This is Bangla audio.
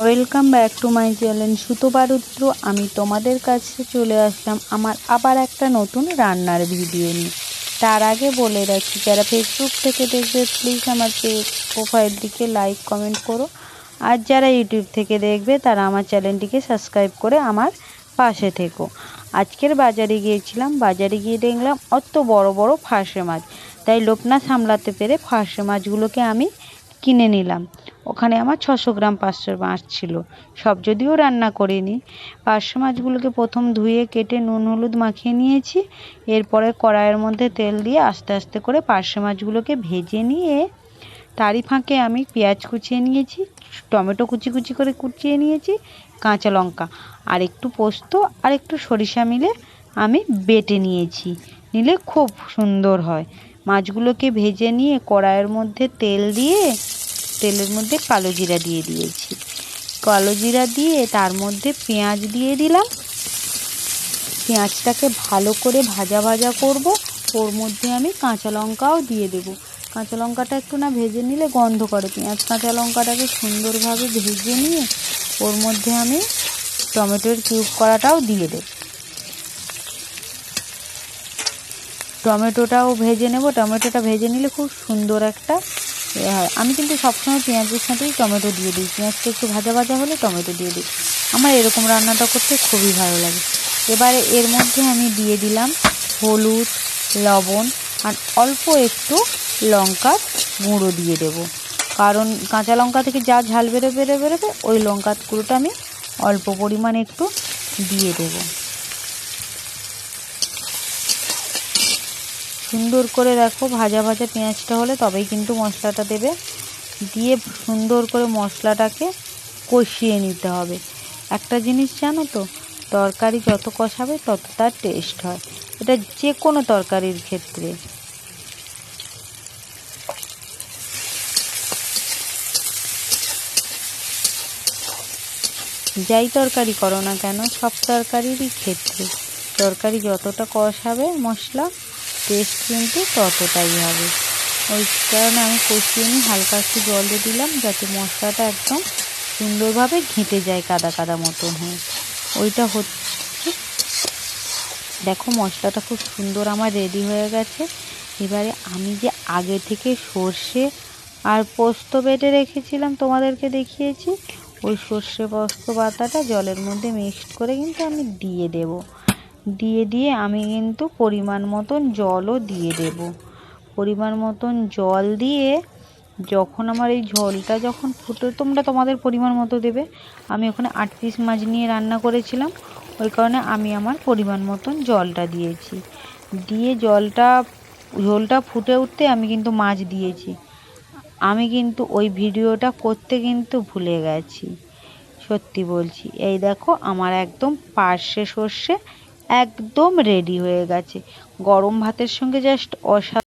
Welcome back to my channel সুতো বারুদ্র আমি তোমাদের কাছে চলে আসলাম আমার আবার একটা নতুন রান্নার ভিডিও নিয়ে। তার আগে বলে রাখি, যারা ফেসবুক থেকে দেখবে প্লিজ আমার প্রোফাইলটিকে লাইক কমেন্ট করো। আর যারা ইউটিউব থেকে দেখবে, তারা আমার চ্যানেলটিকে সাবস্ক্রাইব করে আমার পাশে থেকো। আজকের বাজারে গিয়েছিলাম, বাজারে গিয়ে দেখলাম অত বড় বড় ফাঁসে মাছ। তাই লোভ না সামলাতে পেরে ফাঁসে মাছগুলোকে আমি কিনে নিলাম। ওখানে আমার ছশো গ্রাম পাঁচশো মাছ ছিল। সব যদিও রান্না করিনি। পাঁচশো মাছগুলোকে প্রথম ধুয়ে, কেটে নুন, হলুদ মাখিয়ে নিয়েছি। এরপরে কড়াইয়ের মধ্যে তেল দিয়ে আস্তে আস্তে করে পাঁচশো মাছগুলোকে ভেজে নিয়ে, তারই ফাঁকে আমি পেঁয়াজ কুচিয়ে নিয়েছি, টমেটো কুচি কুচি করে কুচিয়ে নিয়েছি, কাঁচা লঙ্কা আর একটু পোস্ত আর একটু সরিষা মিলে আমি বেটে নিয়েছি। নিলে খুব সুন্দর হয়। মাছগুলোকে ভেজে নিয়ে কড়াইয়ের মধ্যে তেল দিয়ে, তেলের মধ্যে কালো জিরা দিয়ে দিয়েছি। কালো জিরা দিয়ে তার মধ্যে পেঁয়াজ দিয়ে দিলাম। পেঁয়াজটাকে ভালো করে ভাজা ভাজা করব। ওর মধ্যে আমি কাঁচা লঙ্কাও দিয়ে দেব। কাঁচা লঙ্কাটা একটু না ভেজে নিলে গন্ধ করে। পেঁয়াজ কাঁচা লঙ্কাটাকে সুন্দরভাবে ভেজে নিয়ে ওর মধ্যে আমি টমেটোর কিউব করাটাও দিয়ে দেব। টমেটোটাও ভেজে নেব। টমেটোটা ভেজে নিলে খুব সুন্দর একটা হয়। আমি কিন্তু সবসময় পেঁয়াজের সাথেই টমেটো দিয়ে দিই। পেঁয়াজটা একটু ভাজা ভাজা হলে টমেটো দিয়ে দিই। আমার এরকম রান্নাটা করতে খুবই ভালো লাগে। এবারে এর মধ্যে আমি দিয়ে দিলাম হলুদ, লবণ আর অল্প একটু লঙ্কার গুঁড়ো দিয়ে দেব। কারণ কাঁচা লঙ্কা থেকে যা ঝাল বেরো বেরো বেরোবে, ওই লঙ্কার গুঁড়োটা আমি অল্প পরিমাণে একটু দিয়ে দেবো। সুন্দর করে রাখো ভাজা ভাজা পেঁয়াজটা হলে তবেই কিন্তু মশলাটা দেবে। দিয়ে সুন্দর করে মশলাটাকে কষিয়ে নিতে হবে। একটা জিনিস জানো তো, তরকারি যত কষাবে তত তার টেস্ট হয়। এটা যে কোনো তরকারির ক্ষেত্রে। যাই তরকারি করো না কেন, সব তরকারিরই ক্ষেত্রে। তরকারি যতটা কষাবে মশলা টেস্ট কিন্তু ততটাই হবে। ওই কারণে আমি কষিয়ে নিই হালকা একটু জল দিয়ে দিলাম, যাতে মশলাটা একদম সুন্দরভাবে ঘেঁটে যায় কাদা কাদা মতন হয়ে। ওইটা হচ্ছে, দেখো মশলাটা খুব সুন্দর আমার রেডি হয়ে গেছে। এবারে আমি যে আগে থেকে সর্ষে আর পোস্ত বেটে রেখেছিলাম তোমাদেরকে দেখিয়েছি, ওই সর্ষে পোস্ত পাতাটা জলের মধ্যে মিক্সড করে কিন্তু আমি দিয়ে দেবো। দিয়ে দিয়ে আমি কিন্তু পরিমাণ মতন জলও দিয়ে দেব। পরিমাণ মতন জল দিয়ে যখন আমার এই ঝোলটা যখন ফুটে, তোমরা তোমাদের পরিমাণ মতো দেবে। আমি ওখানে আট পিস মাছ নিয়ে রান্না করেছিলাম, ওই কারণে আমি আমার পরিমাণ মতন জলটা দিয়েছি। দিয়ে জলটা, ঝোলটা ফুটে উঠতে আমি কিন্তু মাছ দিয়েছি। আমি কিন্তু ওই ভিডিওটা করতে কিন্তু ভুলে গেছি, সত্যি বলছি। এই দেখো, আমার একদম পার্শ্বে সর্ষে একদম রেডি হয়ে গেছে। গরম ভাতের সঙ্গে জাস্ট অসা